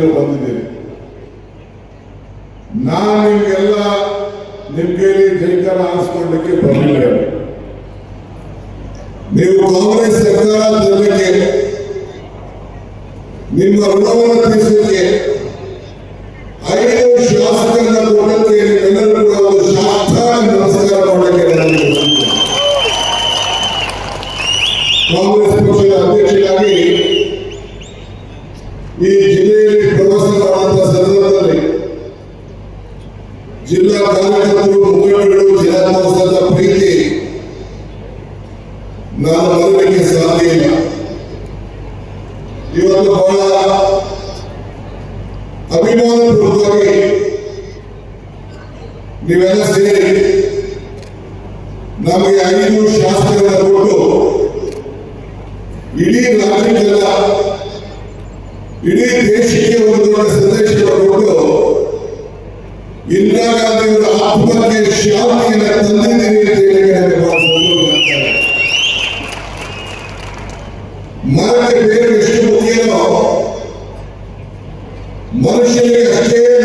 ಕೈಯಲ್ಲಿ ಬಂದಿದ್ದೀನಿ ನಾನು ನಿಮಗೆಲ್ಲ ನಿಮ್ಮ ನಿಮ್ಗೇಲಿ ಜೈಕಾರ ಹಾರಿಸ್ಕೊಂಡಕ್ಕೆ ಬರಲಿಲ್ಲ ನೀವು ಕಾಂಗ್ರೆಸ್ ಸರ್ಕಾರ ತರಲಿಕ್ಕೆ ನಿಮ್ಮ ಋಣವನ್ನು No. मनुष्य ने रखे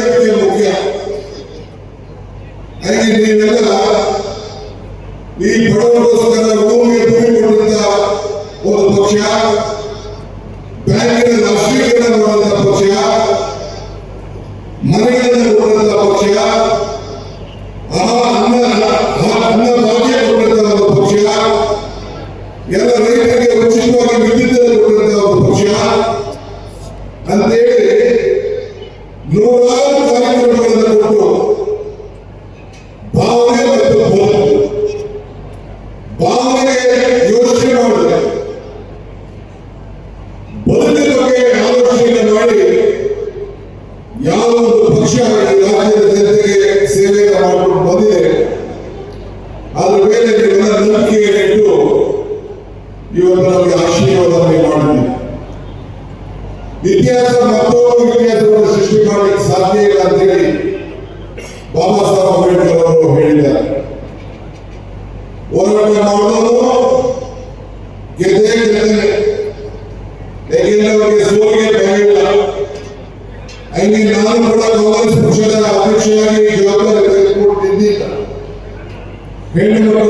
ಐದು ನಾನು ಕೂಡ ಕಾಂಗ್ರೆಸ್ ಪಕ್ಷದ ಅಧ್ಯಕ್ಷರಾಗಿ ಜವಾಬ್ದಾರಿ ತೆಗೆದುಕೊಂಡಿದ್ದೀನ ಹೆಣ್ಣು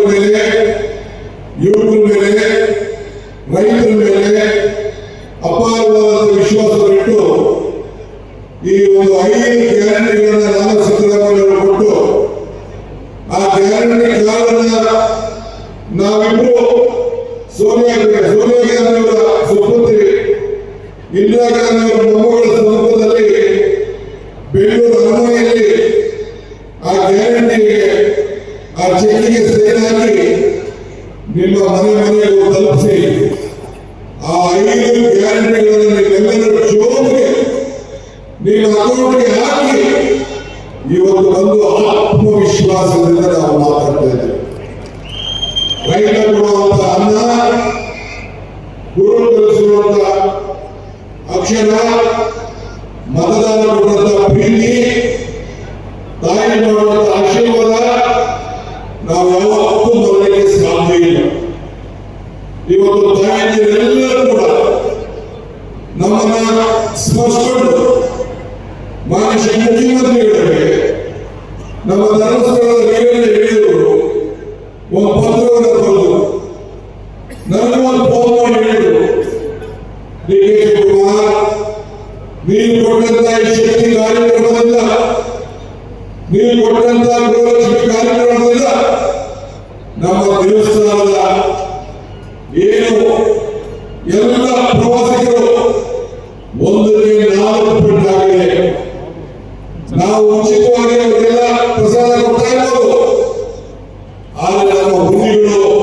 ಚೆನ್ನಿಗೆ ಸೇರಿದಾಗಿ ನಿಮ್ಮ ಮನೆ ಮನೆಯನ್ನು ತಲುಪಿಸಿ ಆ ಐದು ಗ್ಯಾರಂಟಿಗಳನ್ನು ನೀವೆಲ್ಲರೂ ಜೋಡಿಗೆ ನಿಮ್ಮ ಅಕೌಂಟ್ಗೆ ಹಾಕಿ ಇವತ್ತು ಬಂದು ಆತ್ಮವಿಶ್ವಾಸದಿಂದ ನಾವು ಮಾತಾಡ್ತಾ ಇದ್ದೇವೆ ರೈತ ಕೊಡುವಂತಹ ಅನ್ನ ಗುರು ಕಲಿಸುವಂತಹ ಅಕ್ಷರ ತಮ್ಮ ಸ್ಪಷ್ಟಗಳು ಮಾನ್ಯ ಶಂಕರಜೀವರಿಗೆ ನಮ್ಮ ಧರ್ಮಸ್ಥಳದ ಮೇಲೆ futuro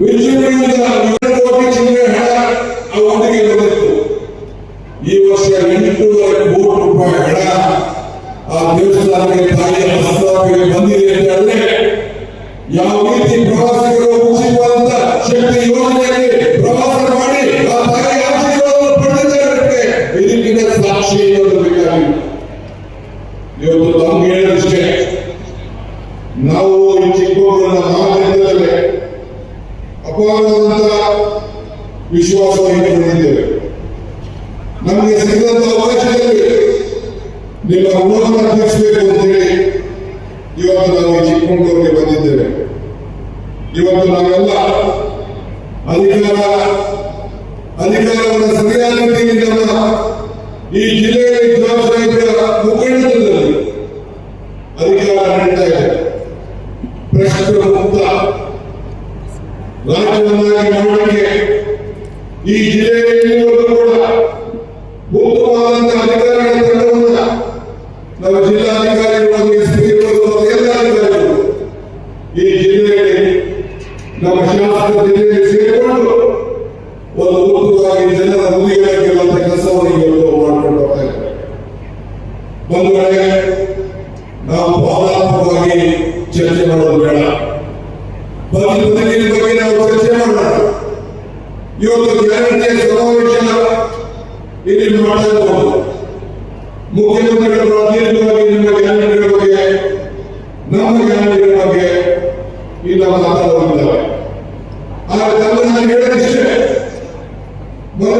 విజయం కోటి చిన్న హెడ ఆ ఒంటికి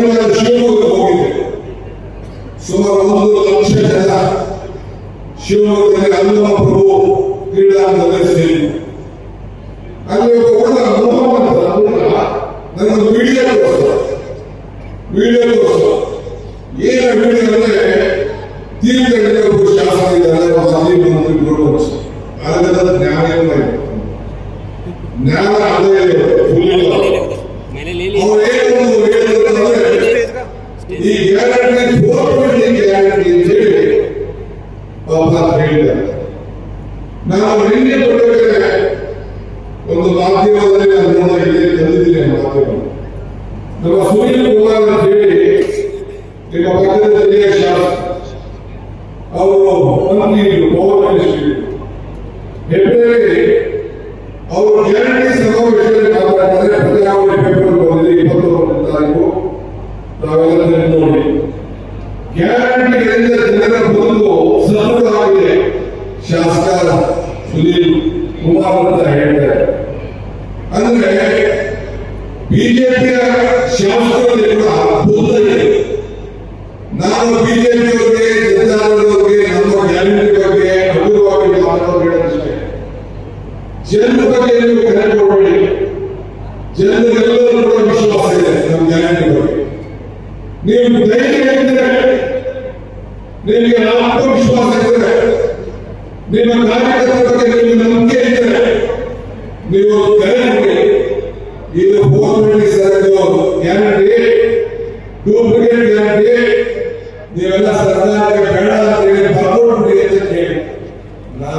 ಅವರಿಂದ ಶಿವಮೊಗ್ಗ ಹೋಗಿದ್ದೆ ಸುಮಾರು ಒಂದು ಲಕ್ಷ ಜನ ಶಿವಮೊಗ್ಗದಲ್ಲಿ ಹನುಮ ಪ್ರಭು ಕ್ರೀಡಾಂಗಣದಲ್ಲಿ ಅಲ್ಲಿ ಒಬ್ಬ ನಾವು ನಿನ್ನೆ ಕೊಟ್ಟಿದ್ದೇವೆ. ಒಂದು ಮಾಧ್ಯಮದಲ್ಲಿ ನಾನು ನೋಡಿದ್ದೆ ತಂದಿದ್ದೀನಿ ಮಾಧ್ಯಮ. ನಮ್ಮ ಸುನೀಲ್ ಕುಮಾರ್ ಅಂತ ಹೇಳಿ, ನಿಮ್ಮ ಪಕ್ಕದಲ್ಲಿ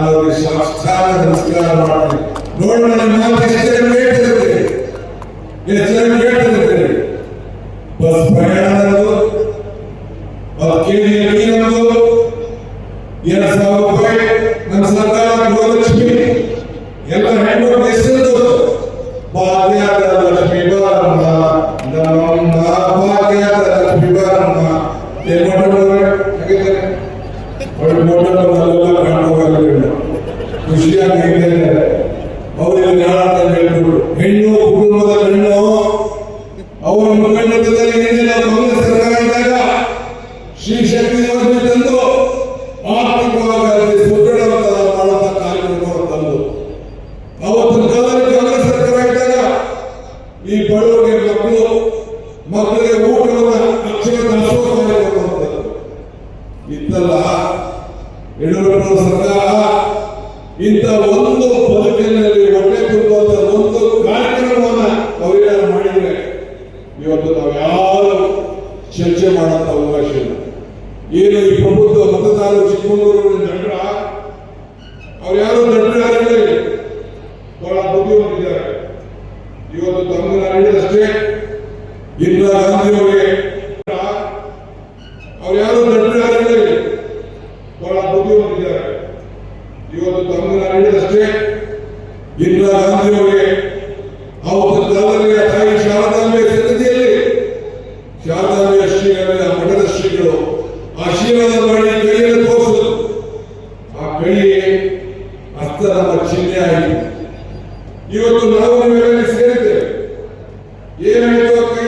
ಅವರಿಗೆ ಸಂಸ್ಥಾನ ನಮಸ್ಕಾರ ಮಾಡಿ. ನೋಡೋಣ ನಾನು ಎಷ್ಟು ಕೇಳ್ತಿರ್ತೀನಿ ಎಷ್ಟು ಬಸ್ ಪ್ರಯಾಣ ಶಿವಮೊಗ್ಗದಲ್ಲಿ ಏನಿಲ್ಲ ಕಾಂಗ್ರೆಸ್ ಸರ್ಕಾರ ಇದ್ದಾಗ ಶ್ರೀ ಶಕ್ತಿ ಯೋಜನೆ ತಂದು ಆ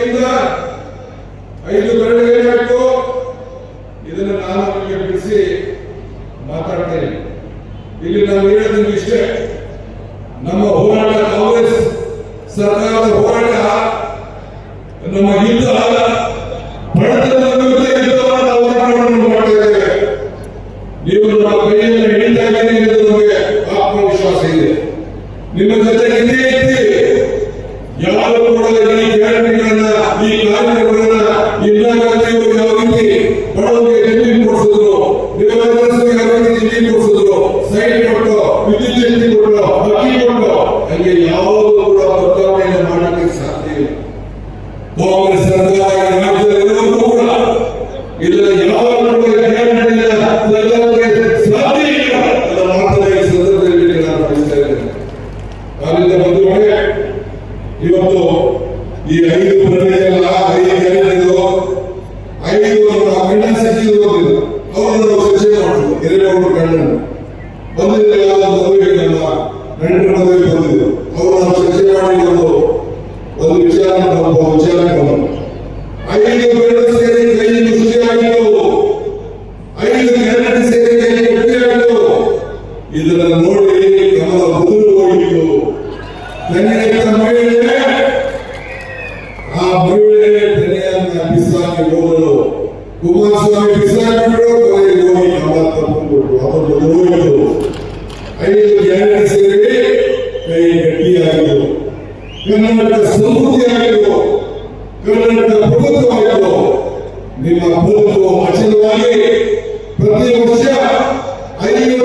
ಕಡೆಯಿಂದ ಐದು ಕರಡಿಗಳಾಯ್ತು ಇದನ್ನು ನಾನು ನಿಮಗೆ ಬಿಡಿಸಿ ಮಾತಾಡ್ತೇನೆ. ಇಲ್ಲಿ ನಾವು ಸೈಡ್ ಕೊಟ್ಟು ವಿದ್ಯುತ್ ಶಕ್ತಿ ಕೊಟ್ಟು ಅಕ್ಕಿ ಕೊಟ್ಟು ಹಂಗೆ ಯಾವ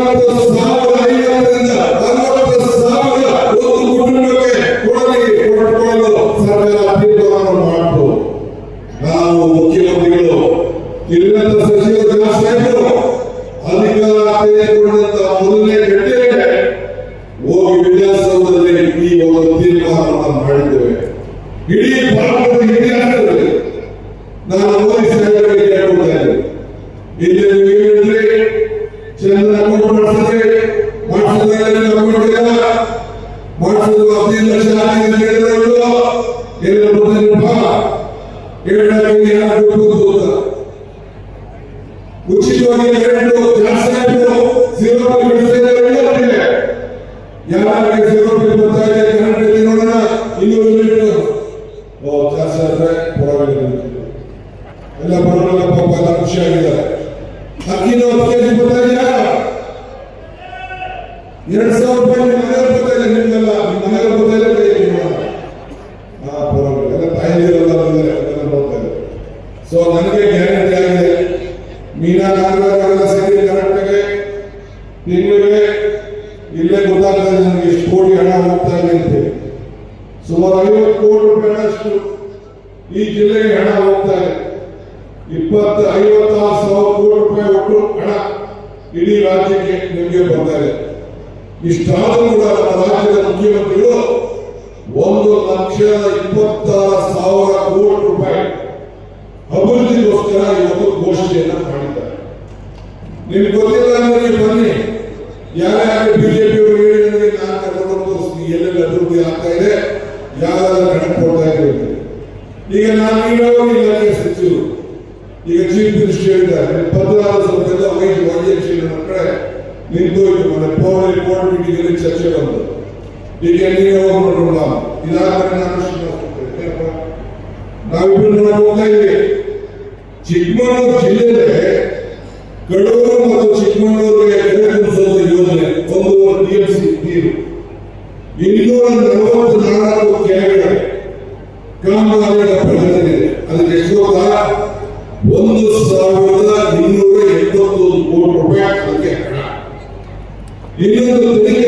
ಮಾತು ಸಹ ಹೋಗ್ತಾನೆಪ್ಪ ಹೇಳಕ್ಕೆ ಯಾರು ಹೋಗ್ಬೋದು ಇಲ್ಲಿ ಎಲ್ಲ ಬರೋಣ ತಿಂಗಳಿಗೆ ಇಲ್ಲೇ ಗೊತ್ತಾಗ್ತಾ ಇದೆ ನನಗೆ ಎಷ್ಟು ಕೋಟಿ ಹಣ ಹೋಗ್ತಾ ಇದೆ ಸುಮಾರು ಐವತ್ತು ಕೋಟಿ ರೂಪಾಯಿನಷ್ಟು ಈ ಜಿಲ್ಲೆಗೆ ಹಣ ಹೋಗ್ತಾ ಇದೆ. ಇಪ್ಪತ್ತ, ಐವತ್ತಾರು ಸಾವಿರ ಕೋಟಿ ರೂಪಾಯಿ ಒಟ್ಟು ಹಣ ಇಡೀ ರಾಜ್ಯಕ್ಕೆ ನಿಮಗೆ ಬರ್ತಾ ಇದೆ. ಇಷ್ಟಾದರೂ ಕೂಡ ನಮ್ಮ ರಾಜ್ಯದ ಮುಖ್ಯಮಂತ್ರಿಗಳು ಒಂದು ಲಕ್ಷದ ಇಪ್ಪತ್ತಾರು ಸಾವಿರ ಕೋಟಿ ರೂಪಾಯಿ ಅಭಿವೃದ್ಧಿಗೋಸ್ಕರ ಇವತ್ತು ಘೋಷಣೆಯನ್ನು ಮಾಡಿದ್ದಾರೆ. ನಿಮ್ಗೆ ಗೊತ್ತಿಲ್ಲ ಅಂದ್ರೆ ಬನ್ನಿ. ಯಾವ ಯಾವ ಹೇಳಿದ್ರೆ ನಾನು ಕರ್ಕೊಂಡು ತೋರಿಸ್ತೀನಿ, ಎಲ್ಲೆಲ್ಲಿ ಅಭಿವೃದ್ಧಿ ಆಗ್ತಾ ಇದೆ ಕೊಡ್ತಾ ಈಗ ನಾನು ನೀಡೋರು ಇಲಾಖೆ ಸಚಿವರು. ಈಗ ಚೀಫ್ ಮಿನಿಸ್ಟರ್ ಹೇಳಿದ್ದಾರೆ ಪದ್ಮನಾಭ ಸಂಘದ ವೈಸ್ ವಾಣಿಜ್ಯ ಚರ್ಚೆ ಬಂತು ಈಗ ನೀವೇ ಹೋಗ್ಬಿಟ್ರಲ್ಲ ಇದಾದ್ರೆ ನಾನು ನಾವು ನೋಡಕ್ ಹೋಗ್ತಾ ಇದ್ವಿ ಚಿಕ್ಕಮಗಳೂರು ಜಿಲ್ಲೆಯಲ್ಲಿ, ಕಡೂರು ಮತ್ತು ಚಿಕ್ಕಮಗಳೂರಿಗೆ Ele é anda bem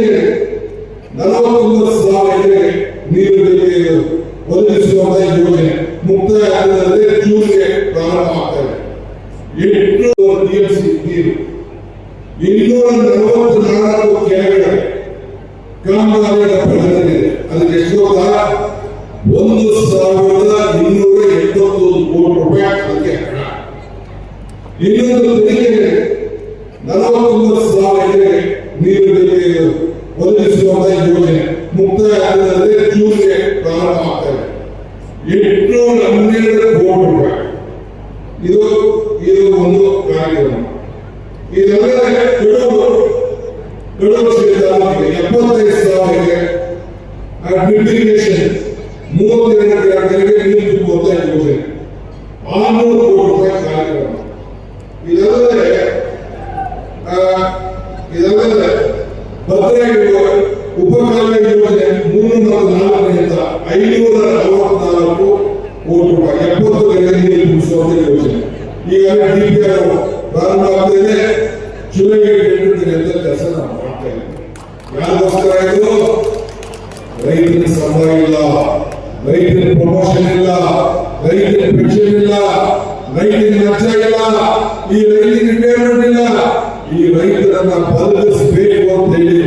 ಆಗ್ತವೆ ಎಂಟುನೂರ ಹನ್ನೆರಡು ಕೋಟಿ ರೂಪಾಯಿ ಇದು ಇದು ಒಂದು ಕಾರ್ಯಕ್ರಮ. ಇದಲ್ಲದೆ ಕಡುಬು ಕಡುಬು ಕ್ಷೇತ್ರಕ್ಕೆ ಎಪ್ಪತ್ತೈದು ಸಾವಿರ ಮೂವತ್ತೆರಡು ಗ್ರಾಮಗಳಿಗೆ ನೀರು ತುಂಬುವಂತ ಯೋಜನೆ ಆರ್ನೂರು ಕೋಟಿ ರೂಪಾಯಿ ಕಾರ್ಯಕ್ರಮ ಇದಲ್ಲದೆ ಆ, ಇದಲ್ಲದೆ ಭದ್ರಾಗಿರುವ ಉಪಕಾಲ ಯೋಜನೆ ಮುನ್ನೂರ ನಾಲ್ಕರಿಂದ ಐನೂರ ನಲವತ್ನಾಲ್ಕು ಕೋಟಿ ರೂಪಾಯಿ ಎಪ್ಪತ್ತು ಗಂಟೆ ನೀರು ತುಂಬಿಸುವಂತ ಯೋಜನೆ ಈಗಾಗಲೇ ಡಿಪಿಆರ್ ಪ್ರಾರಂಭ ಆಗ್ತಿದೆ ಜುಲೈಗೆ ಎಂಟು ಅಂತ ಕೆಲಸ ಇಲ್ಲ ಪ್ರಮೋಷನ್ ಇಲ್ಲ ರೈತರ ಪೆನ್ಷನ್ ಇಲ್ಲ ರೈತರ ನಷ್ಟ ಇಲ್ಲ ಈ ರೈತರ ರಿಟೈರ್ಮೆಂಟ್ ಇಲ್ಲ ಈ ರೈತರನ್ನ ಬದಲಿಸಬೇಕು ಅಂತ ಹೇಳಿ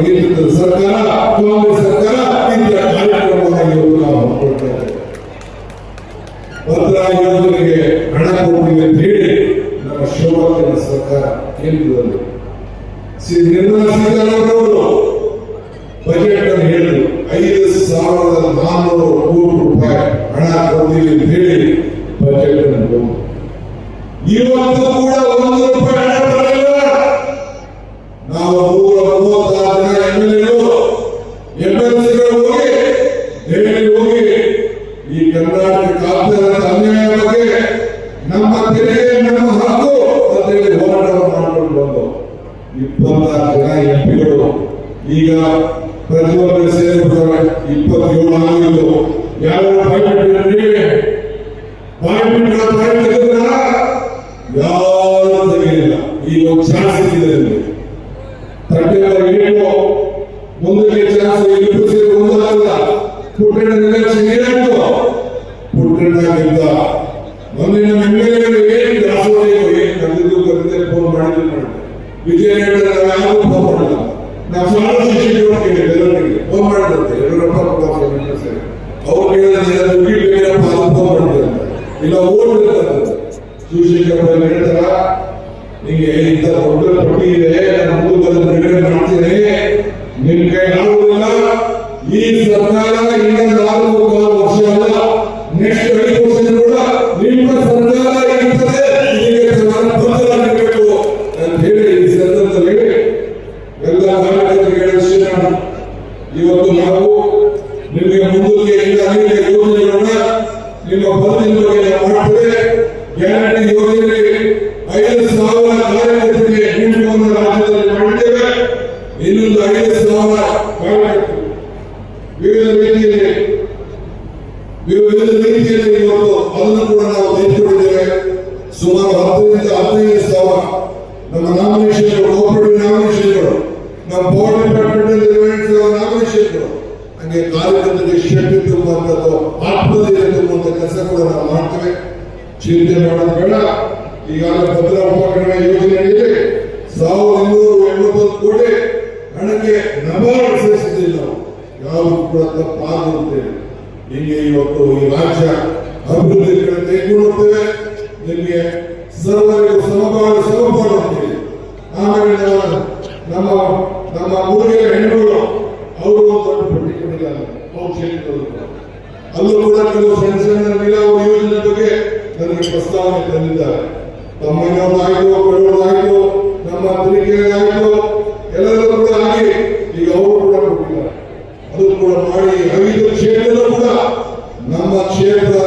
ನೇತೃತ್ವದ ಸರ್ಕಾರ ಕಾಂಗ್ರೆಸ್ ಸರ್ಕಾರ ಇಂಥ ಕಾರ್ಯಕ್ರಮವನ್ನು ಇವತ್ತು ನಾವು ಹಮ್ಮಿಕೊಳ್ತಾ ಇದ್ದೇವೆ ಭದ್ರಾ ಯೋಜನೆಗೆ ಹಣ ಕೊಡ್ತೀವಿ ಅಂತ ಹೇಳಿ ನಮ್ಮ ಶೋಭಾಕರ ಸರ್ಕಾರ ಕೇಂದ್ರದಲ್ಲಿ ಶ್ರೀ ನಿರ್ಮಲಾ ಸೀತಾರಾಮನ್ ಅವರು ಬಜೆಟ್ ಅನ್ನು ಹೇಳಿದ್ರು ಐದು ಸಾವಿರದ ನಾನ್ನೂರು ಕೋಟಿ ರೂಪಾಯಿ ಹಣ ಕೊಡ್ತೀವಿ ಅಂತ ಹೇಳಿ ಬಜೆಟ್. ಇವತ್ತು ಒಂದು ಚಾನ್ಸ್ ನಿಮಗೆ ತಟ್ಟೆಗಳ ಮುಂದಕ್ಕೆ ಚಾನ್ಸ್ ಇಬ್ಬರು ಸೇರಿ ಒಂದಾಗಲ್ಲ. ಪುಟ್ಟಣ್ಣ ಎಲೆಕ್ಷನ್ ಏನಾಯ್ತು ಮೊನ್ನೆ ನಮ್ಮ ಎಂ ಎಲ್ ಎಗಳು ಏನ್ ದಾಸೋಹಿ ಏನ್ ಕರೆದಿದ್ದು ಕರೆದೇ ಫೋನ್ ಮಾಡಿದ್ರು ಮಾಡಿದ್ರು ಫೋನ್ ಶಿಕ್ಷಕರು ಫೋನ್ ಫೋನ್ ಇಲ್ಲ ಹೇಳ್ತಾರ ನಿಮಗೆ ಇಂಥ ದೊಡ್ಡ ಪಟ್ಟಿ ಇದೆ ನಾನು ಬಿಡುಗಡೆ ಕೈ ಈ ಸರ್ಕಾರ ಇನ್ನೊಂದು ನಾಲ್ಕು ವರ್ಷ ಅಲ್ಲ. ನೆಕ್ಸ್ಟ್ ಐದು ಸರ್ಕಾರ ನಿಮಗೆ ಅಂತ ಹೇಳಿ ಈ ಸಂದರ್ಭದಲ್ಲಿ ಎಲ್ಲ ಇವತ್ತು ನಾವು ನಿಮಗೆ ಮುಂದಕ್ಕೆ ಈಗ ಅನೇಕ ಯೋಜನೆಗಳನ್ನ ನಿಮ್ಮ ಬದುಕಿನ ಬಗ್ಗೆ ನಾವು ಮಾಡ್ತೇವೆ ಗ್ಯಾರಂಟಿ ಯೋಜನೆಯಲ್ಲಿ ಐದು ಸಾವಿರ ಕಾರ್ಯಕರ್ತರಿಗೆ ನೀಡುವನ್ನು ರಾಜ್ಯದಲ್ಲಿ ಮಾಡಿದ್ದೇವೆ ಇನ್ನೊಂದು ಐದು ಸಾವಿರ ಕಾರ್ಯಕರ್ತರು ವಿವಿಧ ರೀತಿಯಲ್ಲಿ ವಿವಿಧ ರೀತಿಯಲ್ಲಿ ಇವತ್ತು ಅದನ್ನು ಕೂಡ ನಾವು ತೆಗೆದುಕೊಂಡಿದ್ದೇವೆ ಸುಮಾರು ಹತ್ತರಿಂದ ಹದಿನೈದು ಸಾವಿರ ನಮ್ಮ ನಾಮಿನೇಷನ್ಗಳು ಕೋಪರೇಟಿವ್ ನಾಮಿನೇಷನ್ಗಳು ನಮ್ಮ ಪವರ್ ಡಿಪಾರ್ಟ್ಮೆಂಟ್ ನಾಮಿನೇಷನ್ಗಳು ಹಂಗೆ ಕಾರ್ಯಕರ್ತರಿಗೆ ಶಕ್ತಿ ತುಂಬುವಂಥದ್ದು ಆತ್ಮಧೈರ್ಯ ತುಂಬುವಂಥ ಕೆಲಸ ಕೂಡ ನಾವು ಮಾಡ್ತೇವೆ. ಚಿಂತೆ ಮಾಡೋದು ಬೇಡ. ಈಗಾಗಲೇ ಭದ್ರಾ ಉಪಕರಣ ಯೋಜನೆಯಲ್ಲಿ ಸಾವಿರದ ಇನ್ನೂರು ಎಂಬತ್ತೊಂದು ಕೋಟಿ ಹಣಕ್ಕೆ ನಬಾರ್ಡ್ ಸೇರಿಸಿದ್ದಿಲ್ಲ ನಾವು. ಕೂಡ ತಪ್ಪಾಗುತ್ತೇವೆ ಹೀಗೆ ಇವತ್ತು ಈ ರಾಜ್ಯ ಅಭಿವೃದ್ಧಿ ಕಡೆ ತೆಗೆದುಕೊಂಡು ಹೋಗ್ತೇವೆ ನಿಮಗೆ ಸರ್ವರಿಗೂ ಸಮಪಾಲು ಅಂತೇಳಿ ಆಮೇಲೆ ನಮ್ಮ- ನಮ್ಮ ಊರಿನ ಹೆಣ್ಣುಗಳು, ಅವರು ಒಂದು ಅಲ್ಲೂ ಕೂಡ ಕೆಲವು ಸಣ್ಣ ಯೋಜನೆ ಬಗ್ಗೆ ನನಗೆ ಪ್ರಸ್ತಾವನೆ ತಂದಿದ್ದಾರೆ. ತಮ್ಮಯ್ಯವ್ರದ್ದು ಆಯ್ತು ಬಡವರು ಆಯ್ತು, ನಮ್ಮ ತಿರುಗಿ ಆಯ್ತು, ಎಲ್ಲರೂ ಕೂಡ ಆಗಿ ಈಗ ಅವರು ಕೂಡ ಕೊಟ್ಟಿದ್ದಾರೆ. ಅದು ಕೂಡ ಮಾಡಿ ಐದು ಕ್ಷೇತ್ರದಲ್ಲೂ ಕೂಡ ನಮ್ಮ ಕ್ಷೇತ್ರ